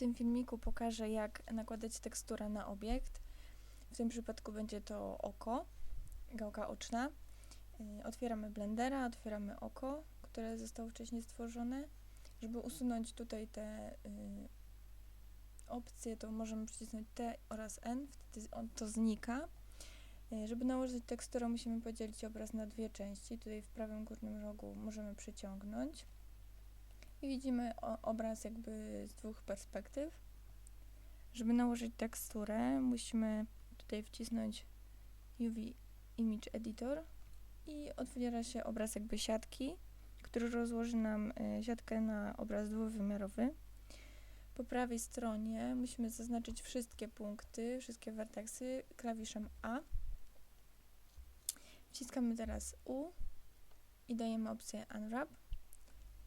tym filmiku pokażę, jak nakładać teksturę na obiekt. W tym przypadku będzie to oko, gałka oczna. Y, Otwieramy Blendera, otwieramy oko, które zostało wcześniej stworzone. Żeby usunąć tutaj te y, opcje, to możemy przycisnąć T oraz N, wtedy to znika. Y, Żeby nałożyć teksturę, musimy podzielić obraz na dwie części. Tutaj w prawym górnym rogu możemy przyciągnąć. I widzimy obraz jakby z dwóch perspektyw. Żeby nałożyć teksturę, musimy tutaj wcisnąć UV Image Editor i otwiera się obraz jakby siatki, który rozłoży nam y, siatkę na obraz dwuwymiarowy. Po prawej stronie musimy zaznaczyć wszystkie punkty, wszystkie werteksy klawiszem A. Wciskamy teraz U i dajemy opcję Unwrap.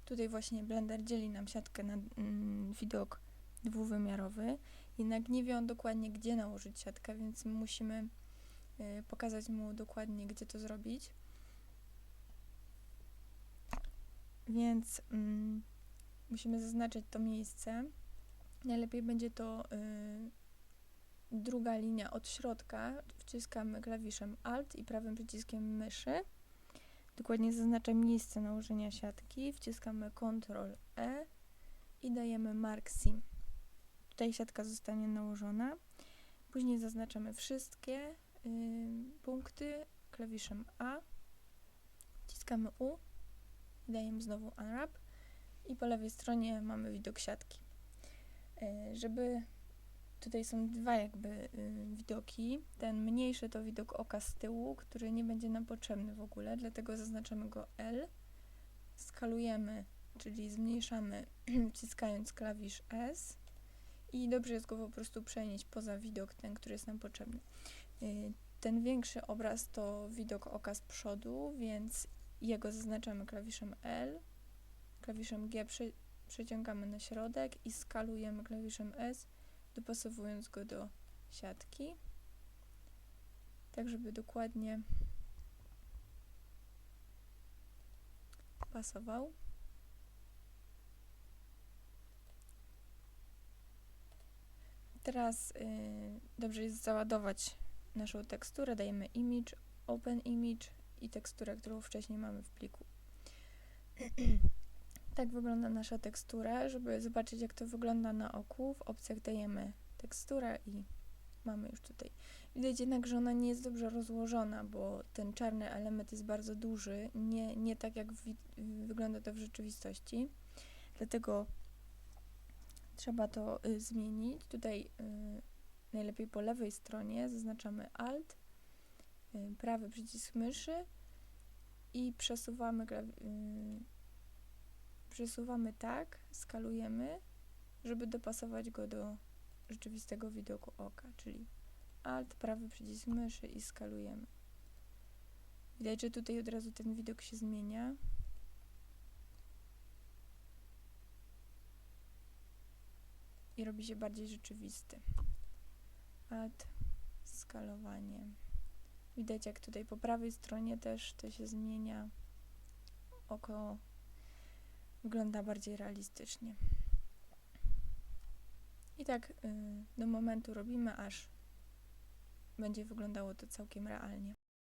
Tutaj właśnie Blender dzieli nam siatkę na mm, widok dwuwymiarowy, jednak nie wie on dokładnie, gdzie nałożyć siatkę, więc musimy y, pokazać mu dokładnie, gdzie to zrobić. Więc mm, musimy zaznaczyć to miejsce. Najlepiej będzie to y, druga linia od środka. Wciskamy klawiszem Alt i prawym przyciskiem myszy. Dokładnie zaznaczam miejsce nałożenia siatki. Wciskamy Ctrl E i dajemy Mark Sim. Tutaj siatka zostanie nałożona. Później zaznaczamy wszystkie y, punkty klawiszem A. Wciskamy U i dajemy znowu Unwrap. I po lewej stronie mamy widok siatki. Y, żeby tutaj są dwa jakby y, widoki. Ten mniejszy to widok oka z tyłu, który nie będzie nam potrzebny w ogóle, dlatego zaznaczamy go L. Skalujemy, czyli zmniejszamy wciskając klawisz S i dobrze jest go po prostu przenieść poza widok ten, który jest nam potrzebny. Y, ten większy obraz to widok oka z przodu, więc jego zaznaczamy klawiszem L, klawiszem G prze, przeciągamy na środek i skalujemy klawiszem S, dopasowując go do siatki, tak żeby dokładnie pasował. Teraz y, dobrze jest załadować naszą teksturę. Dajemy image, open image i teksturę, którą wcześniej mamy w pliku. tak wygląda nasza tekstura. Żeby zobaczyć, jak to wygląda na oku, w opcjach dajemy teksturę i mamy już tutaj. Widać jednak, że ona nie jest dobrze rozłożona, bo ten czarny element jest bardzo duży, nie, nie tak jak wygląda to w rzeczywistości. Dlatego trzeba to y, zmienić. Tutaj y, najlepiej po lewej stronie zaznaczamy Alt, y, prawy przycisk myszy i przesuwamy, y, przesuwamy tak, skalujemy, żeby dopasować go do rzeczywistego widoku oka, czyli Alt, prawy przycisk myszy i skalujemy. Widać, że tutaj od razu ten widok się zmienia. I robi się bardziej rzeczywisty. Alt, skalowanie. Widać, jak tutaj po prawej stronie też to się zmienia. Oko wygląda bardziej realistycznie. I tak y, do momentu robimy, aż będzie wyglądało to całkiem realnie.